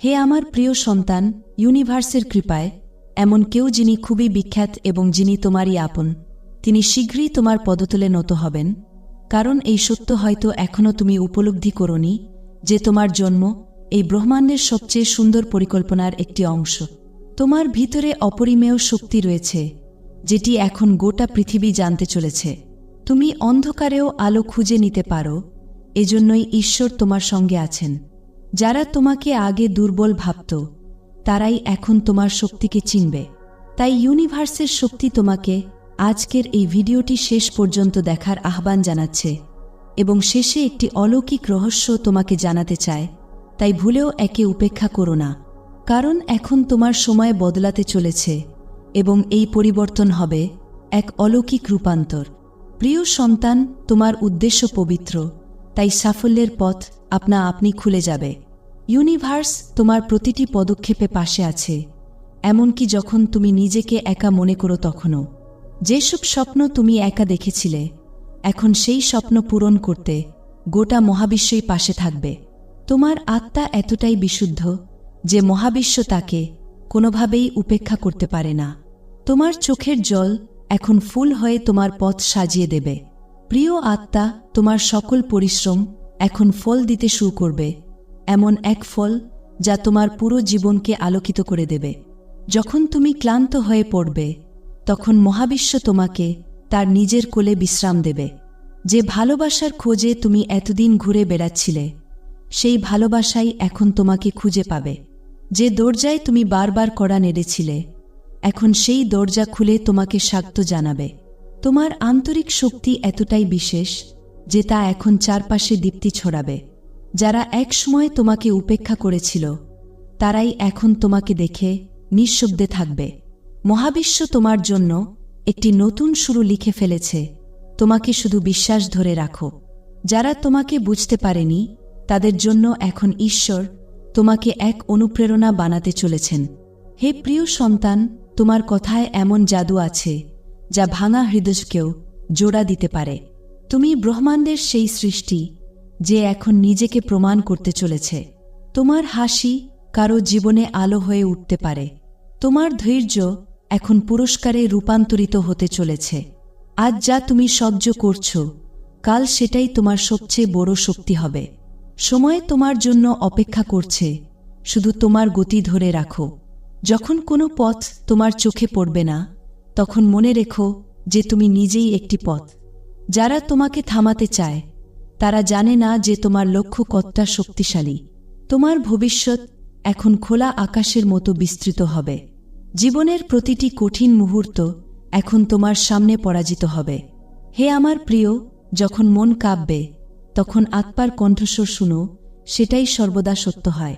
হে আমার প্রিয় সন্তান ইউনিভার্সের কৃপায়, এমন কেউ যিনি খুবই বিখ্যাত এবং যিনি তোমারই আপন, তিনি শীঘ্রই তোমার পদতলে নত হবেন। কারণ এই সত্য হয়তো এখনও তুমি উপলব্ধি করনি, যে তোমার জন্ম এই ব্রহ্মাণ্ডের সবচেয়ে সুন্দর পরিকল্পনার একটি অংশ। তোমার ভিতরে অপরিমেয় শক্তি রয়েছে, যেটি এখন গোটা পৃথিবী জানতে চলেছে। তুমি অন্ধকারেও আলো খুঁজে নিতে পারো, এজন্যই ঈশ্বর তোমার সঙ্গে আছেন। যারা তোমাকে আগে দুর্বল ভাবত, তারাই এখন তোমার শক্তিকে চিনবে। তাই ইউনিভার্সের শক্তি তোমাকে আজকের এই ভিডিওটি শেষ পর্যন্ত দেখার আহ্বান জানাচ্ছে এবং শেষে একটি অলৌকিক রহস্য তোমাকে জানাতে চায়, তাই ভুলেও একে উপেক্ষা করো না, কারণ এখন তোমার সময় বদলাতে চলেছে এবং এই পরিবর্তন হবে এক অলৌকিক রূপান্তর। প্রিয় সন্তান, তোমার উদ্দেশ্য পবিত্র, তাই সাফল্যের পথ আপনা আপনি খুলে যাবে। ইউনিভার্স তোমার প্রতিটি পদক্ষেপে পাশে আছে, এমনকি যখন তুমি নিজেকে একা মনে করো তখনও। যেসব স্বপ্ন তুমি একা দেখেছিলে, এখন সেই স্বপ্ন পূরণ করতে গোটা মহাবিশ্বই পাশে থাকবে। তোমার আত্মা এতটাই বিশুদ্ধ যে মহাবিশ্ব তাকে কোনোভাবেই উপেক্ষা করতে পারে না। তোমার চোখের জল এখন ফুল হয়ে তোমার পথ সাজিয়ে দেবে। প্রিয় আত্মা, তোমার সকল পরিশ্রম এখন ফল দিতে শুরু করবে। এমন এক ফল যা তোমার পুরো জীবনকে আলোকিত করে দেবে। যখন তুমি ক্লান্ত হয়ে পড়বে, তখন মহাবিশ্ব তোমাকে তার নিজের কোলে বিশ্রাম দেবে। যে ভালোবাসার খোঁজে তুমি এতদিন ঘুরে বেড়াচ্ছিলে, সেই ভালোবাসাই এখন তোমাকে খুঁজে পাবে। যে দরজায় তুমি বারবার কড়া নেড়েছিলে, এখন সেই দরজা খুলে তোমাকে স্বাগত জানাবে। তোমার আন্তরিক শক্তি এতটাই বিশেষ যে তা এখন চারপাশে দীপ্তি ছড়াবে। যারা একসময় তোমাকে উপেক্ষা করেছিল, তারাই এখন তোমাকে দেখে নিঃশব্দে থাকবে। মহাবিশ্ব তোমার জন্য একটি নতুন শুরু লিখে ফেলেছে। তোমাকে শুধু বিশ্বাস ধরে রাখো। যারা তোমাকে বুঝতে পারেনি, তাদের জন্য এখন ঈশ্বর তোমাকে এক অনুপ্রেরণা বানাতে চলেছেন। হে প্রিয় সন্তান, তোমার কথায় এমন জাদু আছে, যা ভাঙা হৃদয়কেও জোড়া দিতে পারে। তুমি ব্রহ্মাণ্ডের সেই সৃষ্টি যে এখন নিজেকে প্রমাণ করতে চলেছে। তোমার হাসি কারও জীবনে আলো হয়ে উঠতে পারে। তোমার ধৈর্য এখন পুরস্কারে রূপান্তরিত হতে চলেছে। আজ যা তুমি সহ্য করছ, কাল সেটাই তোমার সবচেয়ে বড় শক্তি হবে। সময় তোমার জন্য অপেক্ষা করছে, শুধু তোমার গতি ধরে রাখো। যখন কোনো পথ তোমার চোখে পড়বে না, তখন মনে রেখো যে তুমি নিজেই একটি পথ। যারা তোমাকে থামাতে চায় তারা জানে না যে তোমার লক্ষ্য কতটা শক্তিশালী। তোমার ভবিষ্যৎ এখন খোলা আকাশের মতো বিস্তৃত হবে। জীবনের প্রতিটি কঠিন মুহূর্ত এখন তোমার সামনে পরাজিত হবে। হে আমার প্রিয়, যখন মন কাঁপবে, তখন আত্মার কণ্ঠস্বর শুনো, সেটাই সর্বদা সত্য হয়।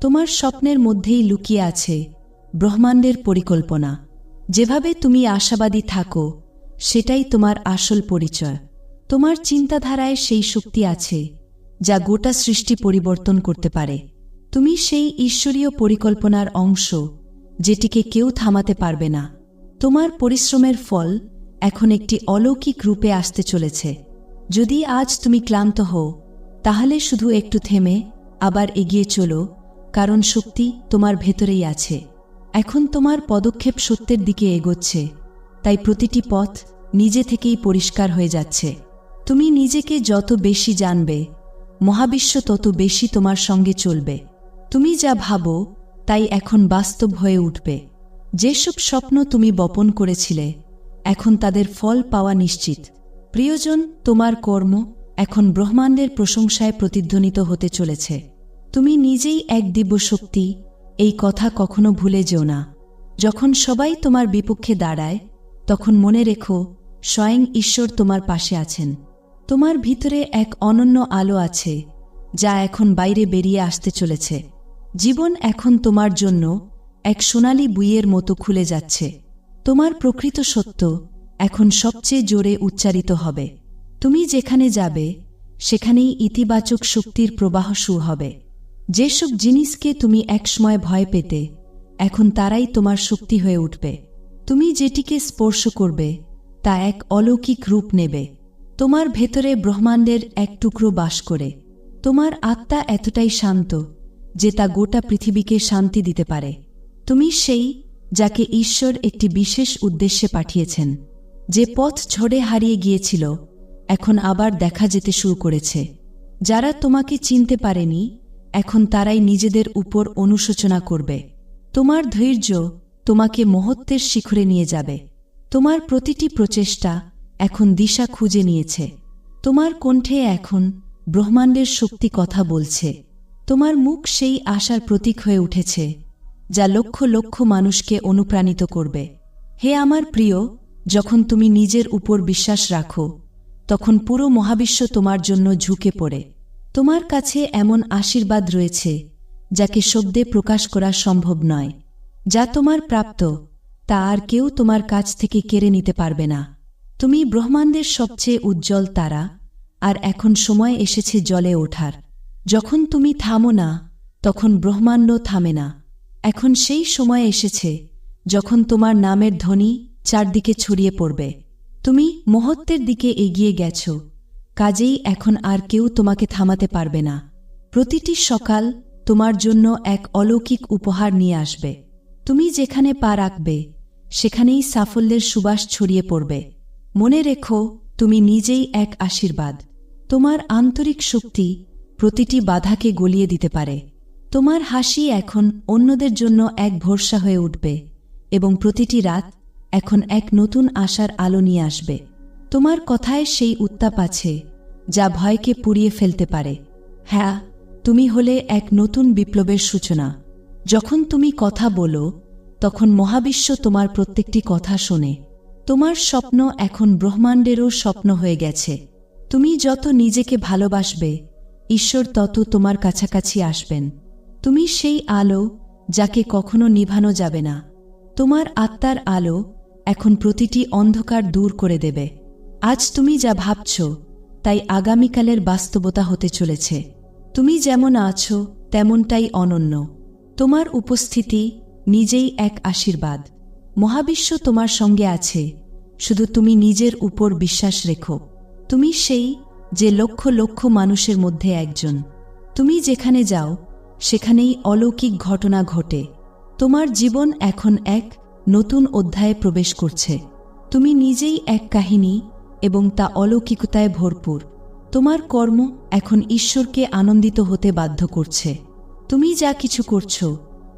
তোমার স্বপ্নের মধ্যেই লুকিয়ে আছে ব্রহ্মাণ্ডের পরিকল্পনা। যেভাবে তুমি আশাবাদী থাকো, সেটাই তোমার আসল পরিচয়। তোমার চিন্তাধারায় সেই শক্তি আছে, যা গোটা সৃষ্টি পরিবর্তন করতে পারে। তুমি সেই ঈশ্বরীয় পরিকল্পনার অংশ, যেটিকে কেউ থামাতে পারবে না। তোমার পরিশ্রমের ফল এখন একটি অলৌকিক রূপে আসতে চলেছে। যদি আজ তুমি ক্লান্ত হও, তাহলে শুধু একটু থেমে আবার এগিয়ে চলো, কারণ শক্তি তোমার ভেতরেই আছে। এখন তোমার পদক্ষেপ সত্যের দিকে এগোচ্ছে, তাই প্রতিটি পথ নিজে থেকেই পরিষ্কার হয়ে যাচ্ছে। তুমি নিজেকে যত বেশি জানবে, মহাবিশ্ব তত বেশি তোমার সঙ্গে চলবে। তুমি যা ভাবো, তাই এখন বাস্তব হয়ে উঠবে। যেসব স্বপ্ন তুমি বপন করেছিলে, এখন তাদের ফল পাওয়া নিশ্চিত। প্রিয়জন, তোমার কর্ম এখন ব্রহ্মাণ্ডের প্রশংসায় প্রতিধ্বনিত হতে চলেছে। তুমি নিজেই এক দিব্য শক্তি এই কথা কখনো ভুলে যেও না। যখন সবাই তোমার বিপক্ষে দাঁড়ায়, তখন মনে রেখো, স্বয়ং ঈশ্বর তোমার পাশে আছেন। তোমার ভিতরে এক অনন্য আলো আছে, যা এখন বাইরে বেরিয়ে আসতে চলেছে। জীবন এখন তোমার জন্য এক সোনালি বুইয়ের মতো খুলে যাচ্ছে। তোমার প্রকৃত সত্য এখন সবচেয়ে জোরে উচ্চারিত হবে। তুমি যেখানে যাবে, সেখানেই ইতিবাচক শক্তির প্রবাহ শুরু হবে। যেসব জিনিসকে তুমি একসময় ভয় পেতে, এখন তারাই তোমার শক্তি হয়ে উঠবে। তুমি যেটিকে স্পর্শ করবে, তা এক অলৌকিক রূপ নেবে। তোমার ভেতরে ব্রহ্মাণ্ডের এক টুকরো বাস করে। তোমার আত্মা এতটাই শান্ত যে তা গোটা পৃথিবীকে শান্তি দিতে পারে। তুমি সেই যাকে ঈশ্বর একটি বিশেষ উদ্দেশ্যে পাঠিয়েছেন। যে পথ ঝড়ে হারিয়ে গিয়েছিল, এখন আবার দেখা যেতে শুরু করেছে। যারা তোমাকে চিনতে পারেনি, এখন তারাই নিজেদের উপর অনুশোচনা করবে। তোমার ধৈর্য তোমাকে মহত্বের শিখরে নিয়ে যাবে। তোমার প্রতিটি প্রচেষ্টা এখন দিশা খুঁজে নিয়েছে। তোমার কণ্ঠে এখন ব্রহ্মাণ্ডের শক্তি কথা বলছে। তোমার মুখ সেই আশার প্রতীক হয়ে উঠেছে, যা লক্ষ লক্ষ মানুষকে অনুপ্রাণিত করবে। হে আমার প্রিয়, যখন তুমি নিজের উপর বিশ্বাস রাখো, তখন পুরো মহাবিশ্ব তোমার জন্য ঝুঁকে পড়ে। তোমার কাছে এমন আশীর্বাদ রয়েছে, যাকে শব্দে প্রকাশ করা সম্ভব নয়। যা তোমার প্রাপ্ত, তা আর কেউ তোমার কাছ থেকে কেড়ে নিতে পারবে না। তুমি ব্রহ্মাণ্ডের সবচেয়ে উজ্জ্বল তারা, আর এখন সময় এসেছে জলে ওঠার। যখন তুমি থামো না, তখন ব্রহ্মাণ্ড থামে না। এখন সেই সময় এসেছে, যখন তোমার নামের ধ্বনি চারদিকে ছড়িয়ে পড়বে। তুমি মহত্বের দিকে এগিয়ে গেছ, কাজেই এখন আর কেউ তোমাকে থামাতে পারবে না। প্রতিটি সকাল তোমার জন্য এক অলৌকিক উপহার নিয়ে আসবে। তুমি যেখানে পা রাখবে, সেখানেই সাফল্যের সুবাস ছড়িয়ে পড়বে। মনে রেখো, তুমি নিজেই এক আশীর্বাদ। তোমার আন্তরিক শক্তি প্রতিটি বাধাকে গলিয়ে দিতে পারে। তোমার হাসি এখন অন্যদের জন্য এক ভরসা হয়ে উঠবে এবং প্রতিটি রাত এখন এক নতুন আশার আলো নিয়ে আসবে। তোমার কথায় সেই উত্তাপ আছে যা ভয়কে পুড়িয়ে ফেলতে পারে। হ্যাঁ তুমি হলে এক নতুন বিপ্লবের সূচনা। যখন তুমি কথা বলো, তখন মহাবিশ্ব তোমার প্রত্যেকটি কথা শোনে। তোমার স্বপ্ন এখন ব্রহ্মাণ্ডেরও স্বপ্ন হয়ে গেছে। তুমি যত নিজেকে ভালোবাসবে, ঈশ্বর তত তোমার কাছাকাছি আসবেন। তুমি সেই আলো যাকে কখনো নিভানো যাবে না। তোমার আত্মার আলো এখন প্রতিটি অন্ধকার দূর করে দেবে। আজ তুমি যা ভাবছ, তাই আগামীকালের বাস্তবতা হতে চলেছে। তুমি যেমন আছো, তেমনটাই অনন্য। তোমার উপস্থিতি নিজেই এক আশীর্বাদ। মহাবিশ্ব তোমার সঙ্গে আছে। শুধু তুমি নিজের উপর বিশ্বাস রেখো। তুমি সেই যে লক্ষ লক্ষ মানুষের মধ্যে একজন। তুমি যেখানে যাও, সেখানেই অলৌকিক ঘটনা ঘটে। তোমার জীবন এখন এক নতুন অধ্যায়ে প্রবেশ করছে। তুমি নিজেই এক কাহিনী এবং তা অলৌকিকতায় ভরপুর। তোমার কর্ম এখন ঈশ্বরকে আনন্দিত হতে বাধ্য করছে। তুমি যা কিছু করছ,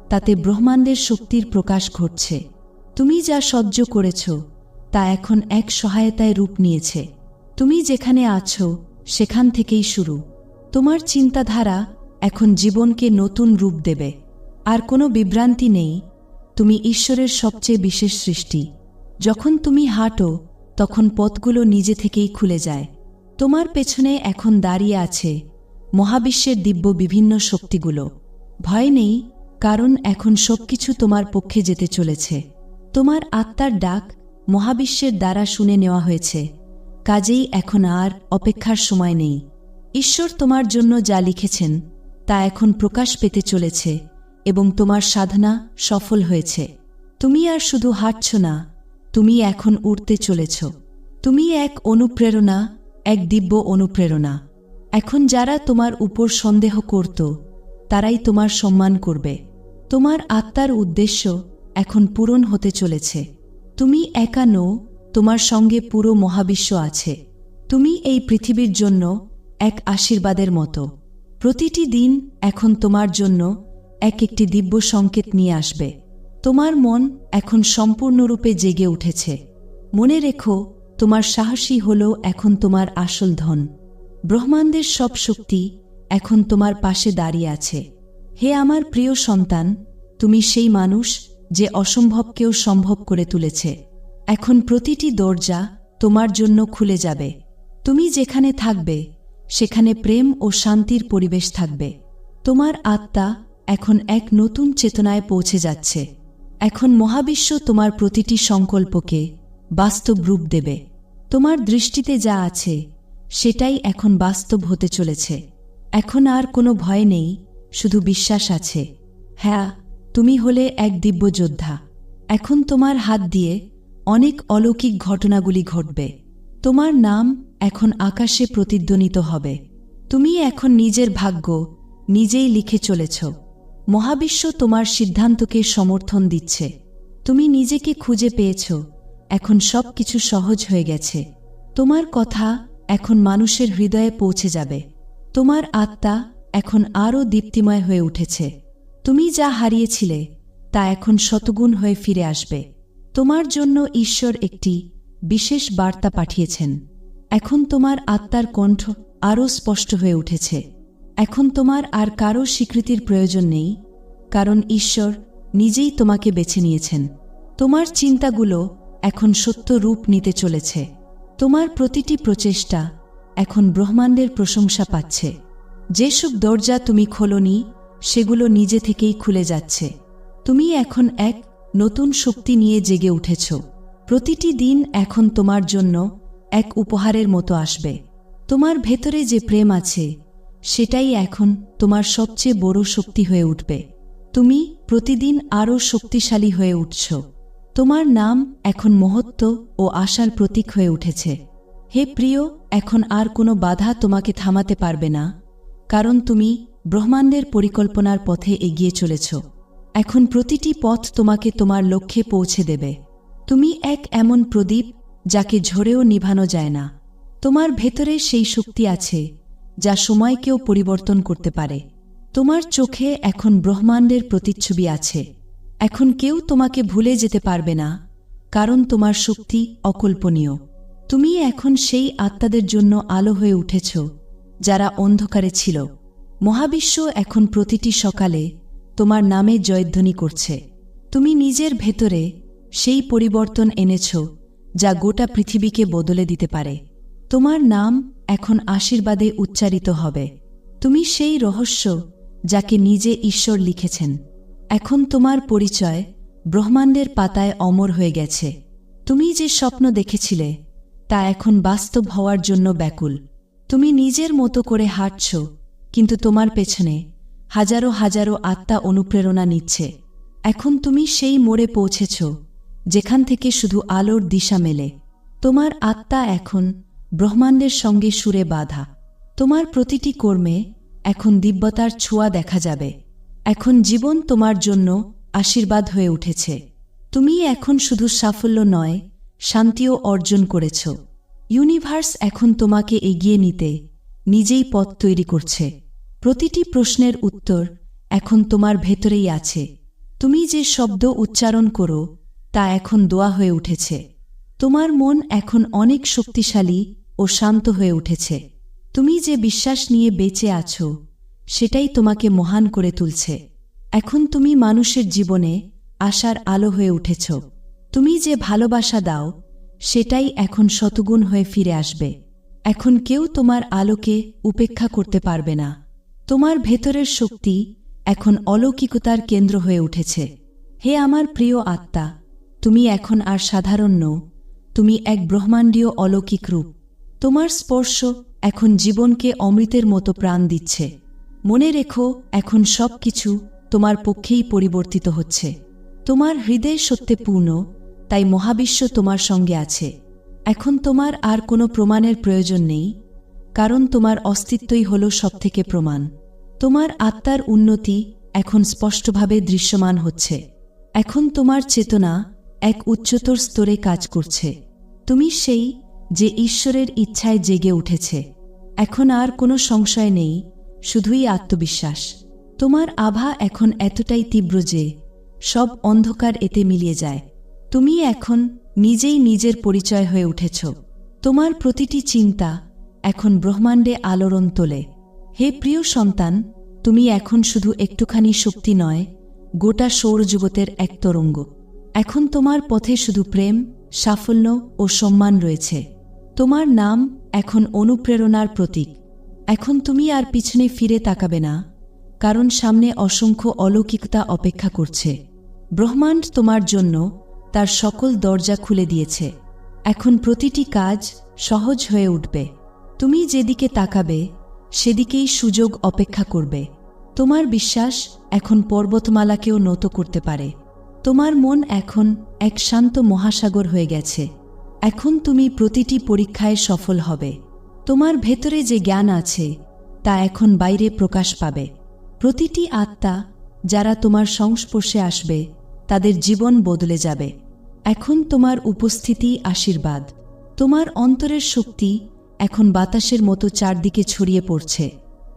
তাতে ব্রহ্মাণ্ডের শক্তির প্রকাশ ঘটছে। তুমি যা সহ্য করেছ, তা এখন এক সহায়তায় রূপ নিয়েছে। তুমি যেখানে আছো, সেখান থেকেই শুরু। তোমার চিন্তাধারা এখন জীবনকে নতুন রূপ দেবে। আর কোনো বিভ্রান্তি নেই, তুমি ঈশ্বরের সবচেয়ে বিশেষ সৃষ্টি। যখন তুমি হাঁটো, তখন পথগুলো নিজে থেকেই খুলে যায়। তোমার পেছনে এখন দাঁড়িয়ে আছে মহাবিশ্বের দিব্য বিভিন্ন শক্তিগুলো। ভয় নেই, কারণ এখন সবকিছু তোমার পক্ষে যেতে চলেছে। তোমার আত্মার ডাক মহাবিশ্বের দ্বারা শুনে নেওয়া হয়েছে। কাজেই এখন আর অপেক্ষার সময় নেই। ঈশ্বর তোমার জন্য যা লিখেছেন, তা এখন প্রকাশ পেতে চলেছে এবং তোমার সাধনা সফল হয়েছে। তুমি আর শুধু হাঁটছ না, তুমি এখন উড়তে চলেছ। তুমি এক অনুপ্রেরণা, এক দিব্য অনুপ্রেরণা। এখন যারা তোমার উপর সন্দেহ করত, তারাই তোমার সম্মান করবে। তোমার আত্মার উদ্দেশ্য এখন পূরণ হতে চলেছে। তুমি একা নও, তোমার সঙ্গে পুরো মহাবিশ্ব আছে। তুমি এই পৃথিবীর জন্য এক আশীর্বাদের মতো। প্রতিটি দিন এখন তোমার জন্য এক একটি দিব্য সংকেত নিয়ে আসবে। তোমার মন এখন সম্পূর্ণরূপে জেগে উঠেছে। মনে রেখো, তোমার সাহসী হল এখন তোমার আসল ধন। ব্রহ্মাণ্ডের সব শক্তি এখন তোমার পাশে দাঁড়িয়ে আছে। হে আমার প্রিয় সন্তান, তুমি সেই মানুষ যে অসম্ভবকেও সম্ভব করে তুলেছে। এখন প্রতিটি দরজা তোমার জন্য খুলে যাবে। তুমি যেখানে থাকবে, সেখানে প্রেম ও শান্তির পরিবেশ থাকবে। তোমার আত্মা এখন এক নতুন চেতনায় পৌঁছে যাচ্ছে। এখন মহাবিশ্ব তোমার প্রতিটি সংকল্পকে বাস্তব রূপ দেবে। তোমার দৃষ্টিতে যা আছে, সেটাই এখন বাস্তব হতে চলেছে। এখন আর কোনো ভয় নেই, শুধু বিশ্বাস আছে। হ্যাঁ তুমি হলে এক দিব্য যোদ্ধা এখন তোমার হাত দিয়ে অনেক অলৌকিক ঘটনাগুলি ঘটবে। তোমার নাম এখন আকাশে প্রতিধ্বনিত হবে। তুমি এখন নিজের ভাগ্য নিজেই লিখে চলেছ। মহাবিশ্ব তোমার সিদ্ধান্তকে সমর্থন দিচ্ছে। তুমি নিজেকে খুঁজে পেয়েছ। এখন সব কিছু সহজ হয়ে গেছে। তোমার কথা এখন মানুষের হৃদয়ে পৌঁছে যাবে। তোমার আত্মা এখন আরও দীপ্তিময় হয়ে উঠেছে। তুমি যা হারিয়েছিলে, তা এখন শতগুণ হয়ে ফিরে আসবে। তোমার জন্য ঈশ্বর একটি বিশেষ বার্তা পাঠিয়েছেন। এখন তোমার আত্মার কণ্ঠ আরও স্পষ্ট হয়ে উঠেছে। এখন তোমার আর কারও স্বীকৃতির প্রয়োজন নেই, কারণ ঈশ্বর নিজেই তোমাকে বেছে নিয়েছেন। তোমার চিন্তাগুলো এখন সত্য রূপ নিতে চলেছে। তোমার প্রতিটি প্রচেষ্টা এখন ব্রহ্মাণ্ডের প্রশংসা পাচ্ছে। যেসব দরজা তুমি খোলনি সেগুলো নিজে থেকেই খুলে যাচ্ছে। তুমি এখন এক নতুন শক্তি নিয়ে জেগে উঠেছ। প্রতিটি দিন এখন তোমার জন্য এক উপহারের মতো আসবে। তোমার ভেতরে যে প্রেম আছে, সেটাই এখন তোমার সবচেয়ে বড় শক্তি হয়ে উঠবে। তুমি প্রতিদিন আরও শক্তিশালী হয়ে উঠছ। তোমার নাম এখন মহত্ব ও আশার প্রতীক হয়ে উঠেছে। হে প্রিয়, এখন আর কোনো বাধা তোমাকে থামাতে পারবে না। কারণ তুমি ব্রহ্মাণ্ডের পরিকল্পনার পথে এগিয়ে চলেছ। এখন প্রতিটি পথ তোমাকে তোমার লক্ষ্যে পৌঁছে দেবে। তুমি এক এমন প্রদীপ যাকে ঝরেও নিভানো যায় না। তোমার ভেতরে সেই শক্তি আছে, যা সময়কেও পরিবর্তন করতে পারে। তোমার চোখে এখন ব্রহ্মাণ্ডের প্রতিচ্ছবি আছে। এখন কেউ তোমাকে ভুলে যেতে পারবে না, কারণ তোমার শক্তি অকল্পনীয়। তুমি এখন সেই আত্মাদের জন্য আলো হয়ে উঠেছ, যারা অন্ধকারে ছিল। মহাবিশ্ব এখন প্রতিটি সকালে তোমার নামে জয়ধ্বনি করছে। তুমি নিজের ভেতরে সেই পরিবর্তন এনেছ যা গোটা পৃথিবীকে বদলে দিতে পারে। তোমার নাম এখন আশীর্বাদে উচ্চারিত হবে। তুমি সেই রহস্য যাকে নিজে ঈশ্বর লিখেছেন। এখন তোমার পরিচয় ব্রহ্মাণ্ডের পাতায় অমর হয়ে গেছে। তুমি যে স্বপ্ন দেখেছিলে, তা এখন বাস্তব হওয়ার জন্য ব্যাকুল। তুমি নিজের মতো করে হাঁটছ কিন্তু তোমার পেছনে হাজারো হাজারো আত্মা অনুপ্রেরণা নিচ্ছে। এখন তুমি সেই মোড়ে পৌঁছেছ, যেখান থেকে শুধু আলোর দিশা মেলে। তোমার আত্মা এখন ব্রহ্মাণ্ডের সঙ্গে সুরে বাধা। তোমার প্রতিটি কর্মে এখন দিব্যতার ছোঁয়া দেখা যাবে। এখন জীবন তোমার জন্য আশীর্বাদ হয়ে উঠেছে। তুমি এখন শুধু সাফল্য নয়, শান্তিও অর্জন করেছ। ইউনিভার্স এখন তোমাকে এগিয়ে নিতে নিজেই পথ তৈরি করছে। প্রতিটি প্রশ্নের উত্তর এখন তোমার ভেতরেই আছে। তুমি যে শব্দ উচ্চারণ করো, তা এখন দোয়া হয়ে উঠেছে। তোমার মন এখন অনেক শক্তিশালী ও শান্ত হয়ে উঠেছে। তুমি যে বিশ্বাস নিয়ে বেঁচে আছো, সেটাই তোমাকে মহান করে তুলছে। এখন তুমি মানুষের জীবনে আশার আলো হয়ে উঠেছ। তুমি যে ভালোবাসা দাও, সেটাই এখন শতগুণ হয়ে ফিরে আসবে। এখন কেউ তোমার আলোকে উপেক্ষা করতে পারবে না। তোমার ভেতরের শক্তি এখন অলৌকিকতার কেন্দ্র হয়ে উঠেছে। হে আমার প্রিয় আত্মা, তুমি এখন আর সাধারণ নও, তুমি এক ব্রহ্মাণ্ডীয় অলৌকিক রূপ। তোমার স্পর্শ এখন জীবনকে অমৃতের মতো প্রাণ দিচ্ছে। মনে রেখো, এখন সব কিছু তোমার পক্ষেই পরিবর্তিত হচ্ছে। তোমার হৃদয় সত্যে পূর্ণ, তাই মহাবিশ্ব তোমার সঙ্গে আছে। এখন তোমার আর কোনো প্রমাণের প্রয়োজন নেই। কারণ তোমার অস্তিত্বই হল সবথেকে প্রমাণ। তোমার আত্মার উন্নতি এখন স্পষ্টভাবে দৃশ্যমান হচ্ছে। এখন তোমার চেতনা এক উচ্চতর স্তরে কাজ করছে। তুমি সেই যে ঈশ্বরের ইচ্ছায় জেগে উঠেছে। এখন আর কোনো সংশয় নেই, শুধুই আত্মবিশ্বাস। তোমার আভা এখন এতটাই তীব্র যে সব অন্ধকার এতে মিলিয়ে যায়। তুমি এখন নিজেই নিজের পরিচয় হয়ে উঠেছ। তোমার প্রতিটি চিন্তা এখন ব্রহ্মাণ্ডে আলোড়ন তোলে। হে প্রিয় সন্তান, তুমি এখন শুধু একটুখানি শক্তি নয়, গোটা সৌরজগতের এক তরঙ্গ। এখন তোমার পথে শুধু প্রেম, সাফল্য ও সম্মান রয়েছে। তোমার নাম এখন অনুপ্রেরণার প্রতীক। এখন তুমি আর পিছনে ফিরে তাকাবে না, কারণ সামনে অসংখ্য অলৌকিকতা অপেক্ষা করছে। ব্রহ্মাণ্ড তোমার জন্য তার সকল দরজা খুলে দিয়েছে। এখন প্রতিটি কাজ সহজ হয়ে উঠবে। তুমি যেদিকে তাকাবে, সেদিকেই সুযোগ অপেক্ষা করবে। তোমার বিশ্বাস এখন পর্বতমালাকেও নত করতে পারে। তোমার মন এখন এক শান্ত মহাসাগর হয়ে গেছে। এখন তুমি প্রতিটি পরীক্ষায় সফল হবে। তোমার ভেতরে যে জ্ঞান আছে, তা এখন বাইরে প্রকাশ পাবে। প্রতিটি আত্মা যারা তোমার সংস্পর্শে আসবে, তাদের জীবন বদলে যাবে। এখন তোমার উপস্থিতি আশীর্বাদ। তোমার অন্তরের শক্তি এখন বাতাসের মতো চারদিকে ছড়িয়ে পড়ছে।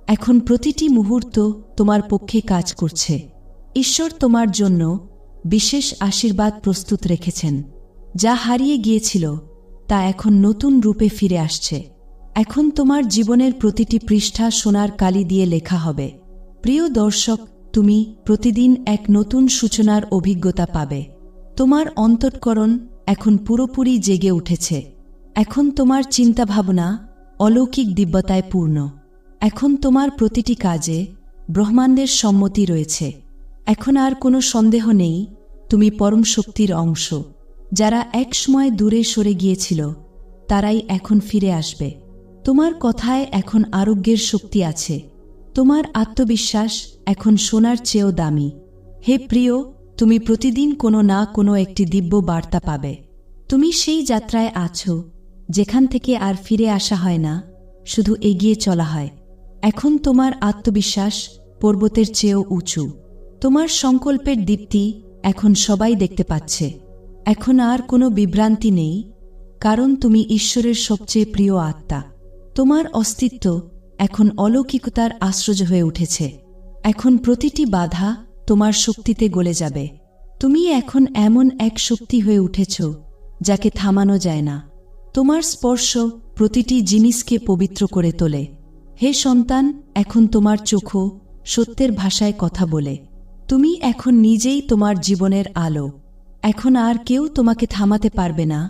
এখন প্রতিটি মুহূর্ত তোমার পক্ষে কাজ করছে। ঈশ্বর তোমার জন্য বিশেষ আশীর্বাদ প্রস্তুত রেখেছেন। যা হারিয়ে গিয়েছিল, তা এখন নতুন রূপে ফিরে আসছে। এখন তোমার জীবনের প্রতিটি পৃষ্ঠা সোনার কালি দিয়ে লেখা হবে। প্রিয় দর্শক, তুমি প্রতিদিন এক নতুন সূচনার অভিজ্ঞতা পাবে। তোমার অন্তঃকরণ এখন পুরোপুরি জেগে উঠেছে। এখন তোমার চিন্তাভাবনা অলৌকিক দিব্যতায় পূর্ণ। এখন তোমার প্রতিটি কাজে ব্রহ্মাণ্ডের সম্মতি রয়েছে। এখন আর কোনো সন্দেহ নেই, তুমি পরম শক্তির অংশ। যারা একসময় দূরে সরে গিয়েছিল, তারাই এখন ফিরে আসবে। তোমার কথায় এখন আরোগ্যের শক্তি আছে। তোমার আত্মবিশ্বাস এখন সোনার চেয়েও দামি। হে প্রিয়, তুমি প্রতিদিন কোনো না কোনো একটি দিব্য বার্তা পাবে। তুমি সেই যাত্রায় আছো যেখান থেকে আর ফিরে আসা হয় না, শুধু এগিয়ে চলা হয়। এখন তোমার আত্মবিশ্বাস পর্বতের চেয়েও উঁচু। তোমার সংকল্পের দীপ্তি এখন সবাই দেখতে পাচ্ছে। এখন আর কোনো বিভ্রান্তি নেই, কারণ তুমি ঈশ্বরের সবচেয়ে প্রিয় আত্মা। তোমার অস্তিত্ব এখন অলৌকিকতার আশ্চর্য হয়ে উঠেছে। এখন প্রতিটি বাধা তোমার শক্তিতে গলে যাবে। তুমি এখন এমন এক শক্তি হয়ে উঠেছ, যাকে থামানো যায় না। তোমার স্পর্শ প্রতিটি জিনিসকে পবিত্র করে তোলে। হে সন্তান, এখন তোমার চোখও সত্যের ভাষায় কথা বলে। তুমি এখন নিজেই তোমার জীবনের আলো। এখন আর কেউ তোমাকে থামাতে পারবে না,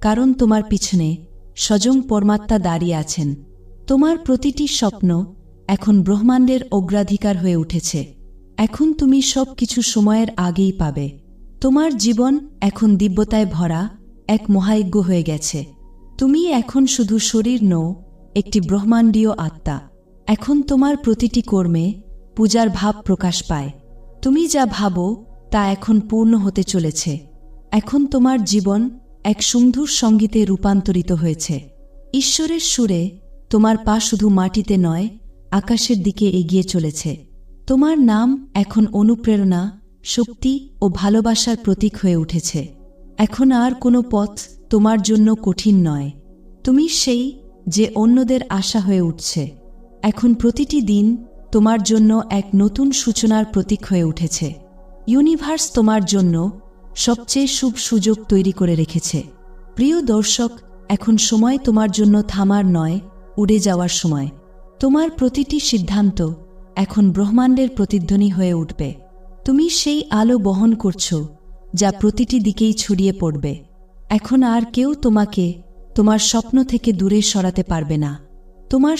কারণ তোমার পিছনে স্বজং পরমাত্মা দাঁড়িয়ে আছেন। তোমার প্রতিটি স্বপ্ন এখন ব্রহ্মাণ্ডের অগ্রাধিকার হয়ে উঠেছে। এখন তুমি সব কিছু সময়ের আগেই পাবে। তোমার জীবন এখন দিব্যতায় ভরা এক মহায়জ্ঞ হয়ে গেছে। তুমি এখন শুধু শরীর নও, একটি ব্রহ্মাণ্ডীয় আত্মা। এখন তোমার প্রতিটি কর্মে পূজার ভাব প্রকাশ পায়। তুমি যা ভাবো, তা এখন পূর্ণ হতে চলেছে। এখন তোমার জীবন এক সুন্দর সঙ্গীতে রূপান্তরিত হয়েছে। ঈশ্বরের সুরে তোমার পা শুধু মাটিতে নয়, আকাশের দিকে এগিয়ে চলেছে। তোমার নাম এখন অনুপ্রেরণা, শক্তি ও ভালোবাসার প্রতীক হয়ে উঠেছে। এখন আর কোনো পথ তোমার জন্য কঠিন নয়। তুমি সেই যে অন্যদের আশা হয়ে উঠছে। এখন প্রতিটি দিন তোমার জন্য এক নতুন সূচনার প্রতীক হয়ে উঠেছে। ইউনিভার্স তোমার জন্য সবচেয়ে শুভ সুযোগ তৈরি করে রেখেছে। প্রিয় দর্শক, এখন সময় তোমার জন্য থামার নয়, উড়ে যাওয়ার সময়। তোমার প্রতিটি সিদ্ধান্ত এখন ব্রহ্মাণ্ডের প্রতিধ্বনি হয়ে উঠবে। তুমি সেই আলো বহন করছ, যা প্রতিটি দিকেই ছড়িয়ে পড়বে। এখন আর কেউ তোমাকে তোমার স্বপ্ন থেকে দূরে সরাতে পারবে না। তোমার